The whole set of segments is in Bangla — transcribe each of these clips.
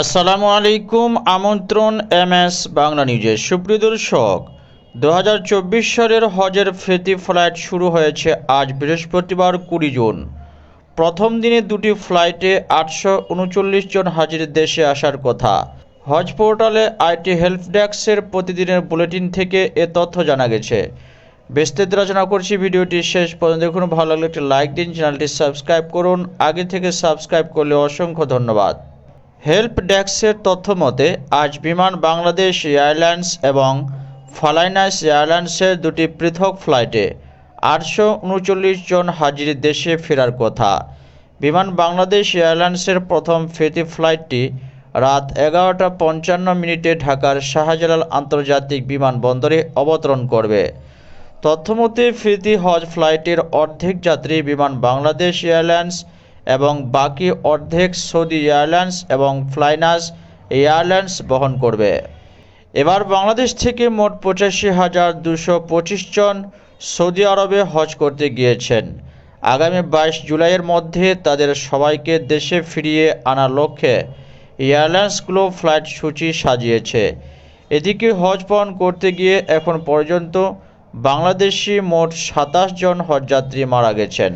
আসসালামু আলাইকুম, আমন্ত্রণ এম এস বাংলা নিউজে সুপ্রিয় দর্শক। দু হাজার চব্বিশ সালের হজের ফ্রেতি ফ্লাইট শুরু হয়েছে আজ বৃহস্পতিবার কুড়ি জুন। প্রথম দিনে দুটি ফ্লাইটে আটশো উনচল্লিশ জন হাজির দেশে আসার কথা। হজ পোর্টালে আইটি হেল্প ডেস্কের প্রতিদিনের বুলেটিন থেকে এ তথ্য জানা গেছে। বিস্তারিত রচনা করছি ভিডিওটি শেষ পর্যন্ত দেখুন। ভালো লাগলে একটি লাইক দিন, চ্যানেলটি সাবস্ক্রাইব করুন। আগে থেকে সাবস্ক্রাইব করলে অসংখ্য ধন্যবাদ। হেল্প ডেস্কের তথ্য মতে, আজ বিমান বাংলাদেশ এয়ারলাইন্স এবং ফালাইনাস এয়ারলাইন্সের দুটি পৃথক ফ্লাইটে আটশো উনচল্লিশ জন হাজির দেশে ফেরার কথা। বিমান বাংলাদেশ এয়ারলাইন্সের প্রথম ফেতি ফ্লাইটটি রাত এগারোটা পঞ্চান্ন মিনিটে ঢাকার শাহজালাল আন্তর্জাতিক বিমানবন্দরে অবতরণ করবে। তথ্যমতে ফিরতি হজ ফ্লাইটের অর্ধেক যাত্রী বিমান বাংলাদেশ এয়ারলাইন্স এবং বাকি অর্ধেক সৌদি এয়ারলাইন্স এবং ফ্লাইনাস এয়ারলাইন্স বহন করবে। এবার বাংলাদেশ থেকে মোট পঁচাশি হাজার দুশো পঁচিশ জন সৌদি আরবে হজ করতে গিয়েছেন। আগামী বাইশ জুলাইয়ের মধ্যে তাদের সবাইকে দেশে ফিরিয়ে আনার লক্ষ্যে এয়ারলাইন্সগুলো ফ্লাইট সূচি সাজিয়েছে। এদিকে হজ পালন করতে গিয়ে এখন পর্যন্ত বাংলাদেশি মোট সাতাশ জন হজযাত্রী মারা গেছেন।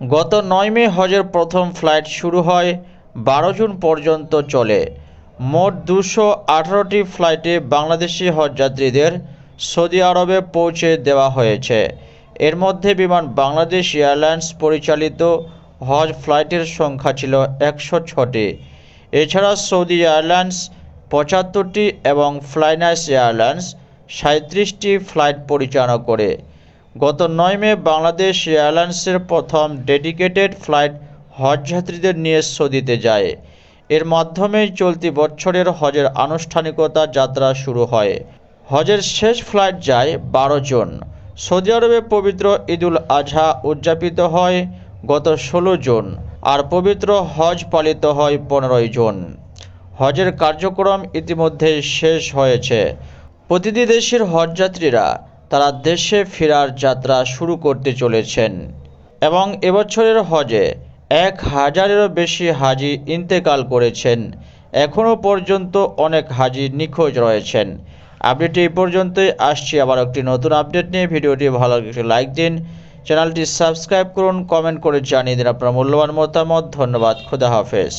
গত নয় মে হজের প্রথম ফ্লাইট শুরু হয়, বারো জুন পর্যন্ত চলে। মোট দুশো আঠারোটি ফ্লাইটে বাংলাদেশি হজযাত্রীদের সৌদি আরবে পৌঁছে দেওয়া হয়েছে। এর মধ্যে বিমান বাংলাদেশ এয়ারলাইন্স পরিচালিত হজ ফ্লাইটের সংখ্যা ছিল একশো ছটি। এছাড়া সৌদি এয়ারলাইন্স পঁচাত্তরটি এবং ফ্লাইনাস এয়ারলাইন্স সাঁত্রিশটি ফ্লাইট পরিচালনা করে। গত নয় মে বাংলাদেশ এয়ারলাইন্সের প্রথম ডেডিকেটেড ফ্লাইট হজযাত্রীদের নিয়ে সৌদিতে যায়। এর মাধ্যমে চলতি বছরের হজের আনুষ্ঠানিকতা যাত্রা শুরু হয়। হজের শেষ ফ্লাইট যায় বারো জন। সৌদি আরবে পবিত্র ঈদুল আজহা উদযাপিত হয় গত ষোলো জুন আর পবিত্র হজ পালিত হয় পনেরোই জুন। হজের কার্যক্রম ইতিমধ্যে শেষ হয়েছে। প্রতিটি দেশের হজযাত্রীরা তারা দেশে ফেরার যাত্রা শুরু করতে চলেছেন এবং এবছরের হজে এক হাজারেরও বেশি হাজি ইন্তেকাল করেছেন। এখনও পর্যন্ত অনেক হাজি নিখোঁজ রয়েছেন। আপডেট এই পর্যন্তই। আসছি আবার একটি নতুন আপডেট নিয়ে। ভিডিওটি ভালো একটি লাইক দিন। চ্যানেলটি সাবস্ক্রাইব করুন, কমেন্ট করে জানিয়ে দিন আপনার মূল্যবান মতামত। ধন্যবাদ। খুদা হাফেজ।